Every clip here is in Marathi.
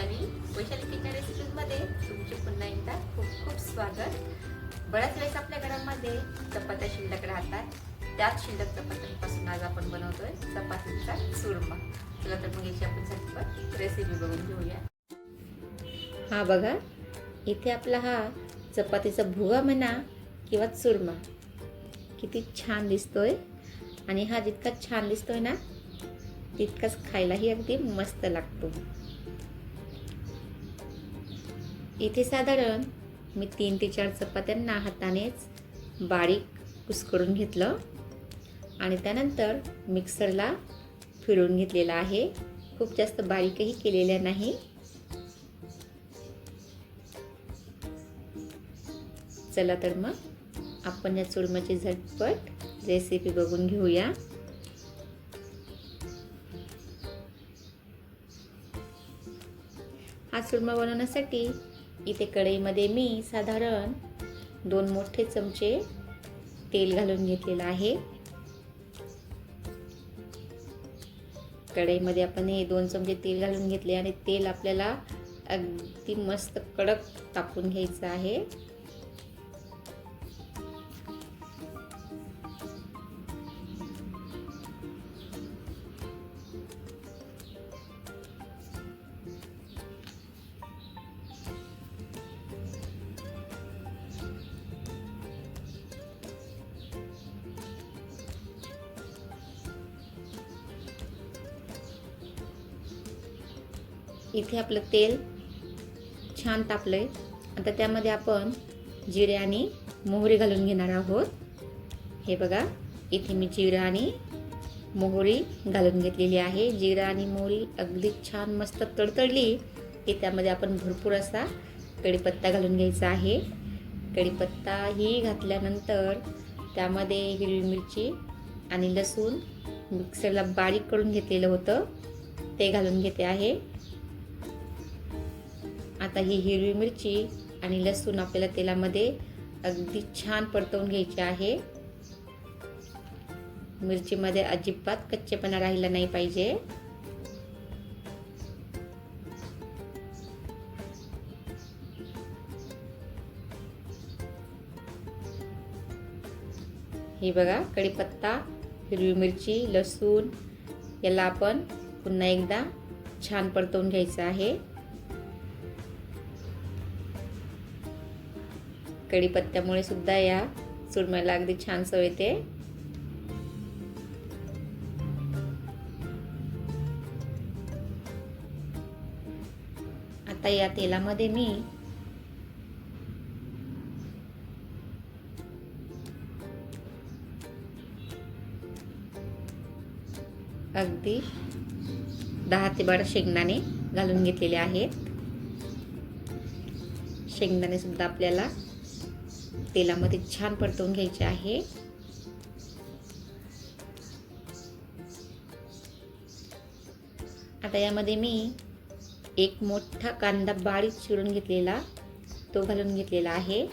वैशाली. वैशाली किचन रेसिपीजमध्ये तुमचे पुन्हा एकदा खूप खूप स्वागत. बऱ्याच वेळेस आपल्या घरामध्ये चपात्या शिल्लक राहतात. त्याच शिल्लक चपात्यांपासून आज आपण बनवतोय चपातीचा चुरमा. चला तर मग याची आपण झटपट रेसिपी बघून घेऊया. हा बघा इथे आपला हा चपातीचा भुवा म्हणा किंवा चुरमा. किती छान दिसतोय. आणि हा जितका छान दिसतोय ना तितकाच खायलाही अगदी मस्त लागतो. इथे साधारण मी तीन ते चार चपात्यांना हातानेच बारीक कुसकडून घेतलं. आणि त्यानंतर मिक्सरला फिरवून घेतलेला आहे. खूप जास्त बारीकही केलेल्या नाही. चला तर मग आपण या चुरमाची झटपट रेसिपी बघून घेऊया. हा चुरमा बनवण्यासाठी इथे कढईमध्ये मी साधारण दोन मोठे चमचे तेल घालून घेतलेलं आहे. कढईमध्ये आपण हे दोन चमचे तेल घालून घेतले आणि तेल आपल्याला अगदी मस्त कडक तापून घ्यायचं आहे. इथे आपलं तेल छान तापलं आहे आता त्यामध्ये आपण जिरे आणि मोहरी घालून घेणार आहोत. हे बघा इथे मी जिरं आणि मोहरी घालून घेतलेली आहे. जिरं आणि मोहरी अगदी छान मस्त तडतडली की त्यामध्ये आपण भरपूर असा कढीपत्ता घालून घ्यायचा आहे. कढीपत्ता ही घातल्यानंतर त्यामध्ये हिरवी मिरची आणि लसूण मिक्सरला बारीक करून घेतलेलं होतं. ते घालून घेते आहे. आता ही हिरवी मिरची आणि लसूण आपल्याला तेलामध्ये अगदी छान परतवून घ्यायचे आहे. मिरचीमध्ये अजिबात कच्चेपणा राहिला नाही पाहिजे. हे बघा कढीपत्ता हिरवी मिरची लसूण याला आपण पुन्हा एकदा छान परतवून घ्यायचं आहे. कढीपत्त्यामुळे सुद्धा या सुरमईला अगदी छान चव येते. आता या तेलामध्ये मी अगदी दहा ते बारा शेंगदाणे घालून घेतलेले आहेत. शेंगदाणे सुद्धा आपल्याला तेलामध्ये छान परतवून घ्यायचे आहे. आता यामध्ये मी एक मोठा कांदा बारीक चिरून घेतलेला तो घालून घेतलेला आहे.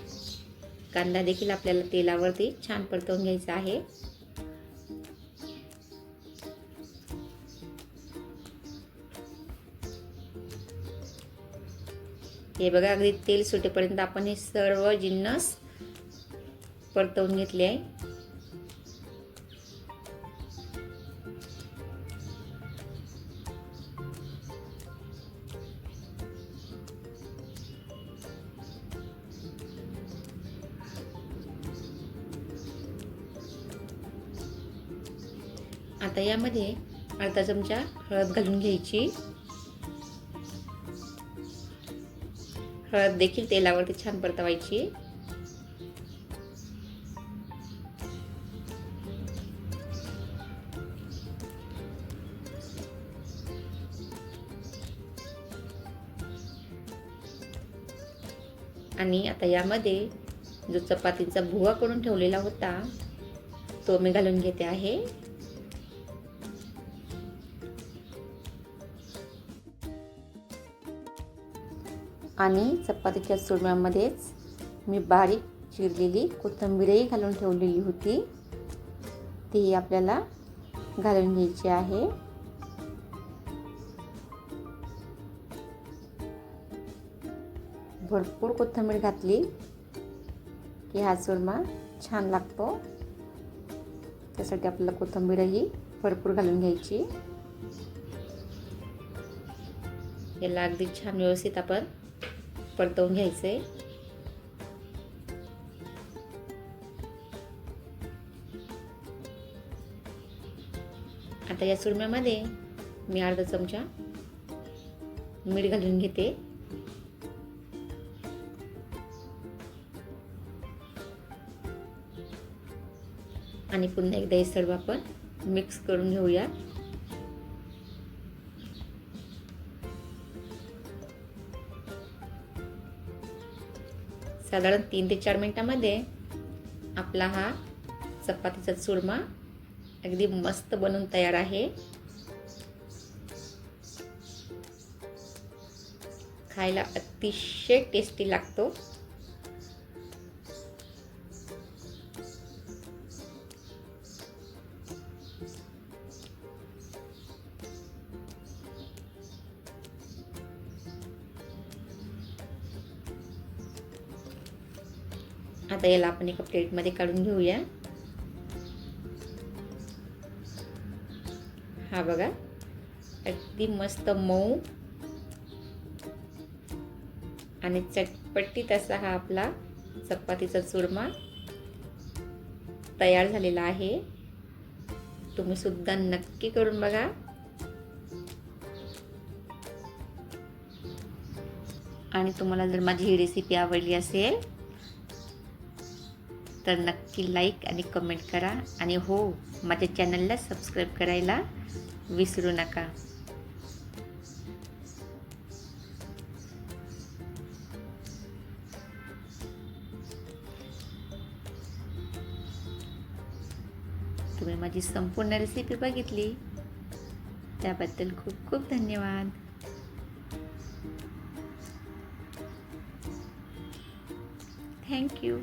कांदा देखील आपल्याला तेलावरती छान परतवून घ्यायचा आहे. हे बघा अगदी तेल सुटेपर्यंत आपण हे सर्व जिन्नस परतवून घेतली आहे. आता यामध्ये अर्धा चमचा हळद घालून घ्यायची. हळद देखील तेलावरती छान परतवायची. आणि आता यामध्ये जो चपातीचा भुगा करून ठेवलेला होता तो मी घालून घेते आहे. आणि चपातीच्या सुरम्यामध्येच मी बारीक चिरलेली कोथिंबीरही घालून ठेवलेली होती. ती आपल्याला घालून घ्यायची आहे. भरपूर कोथिंबीर घातली की हा चुरमा छान लागतो. त्यासाठी आपल्याला कोथिंबीरही भरपूर घालून घ्यायची. याला अगदी छान व्यवस्थित आपण परतवून घ्यायचे. आता या सुरम्यामध्ये मी अर्धा चमचा मीठ घालून घेते. आणि पुन्हा एकदा हे सर्व आपण मिक्स करून घेऊया साधारण तीन ते चार मिनिटामध्ये आपला हा चपातीचा चुरमा अगदी मस्त बनून तयार आहे. खायला अतिशय टेस्टी लागतो. आता याला आपण एका प्लेटमध्ये काढून घेऊया. हा बघा अगदी मस्त मऊ आणि चटपटीत असा हा आपला चपातीचा चुरमा तयार झालेला आहे. तुम्ही सुद्धा नक्की करून बघा. आणि तुम्हाला जर माझी ही रेसिपी आवडली असेल तर नक्की लाईक आणि कमेंट करा. आणि हो माझ्या चॅनलला सबस्क्राईब करायला विसरू नका. तुम्ही माझी संपूर्ण रेसिपी बघितली? त्याबद्दल खूप खूप धन्यवाद. थँक्यू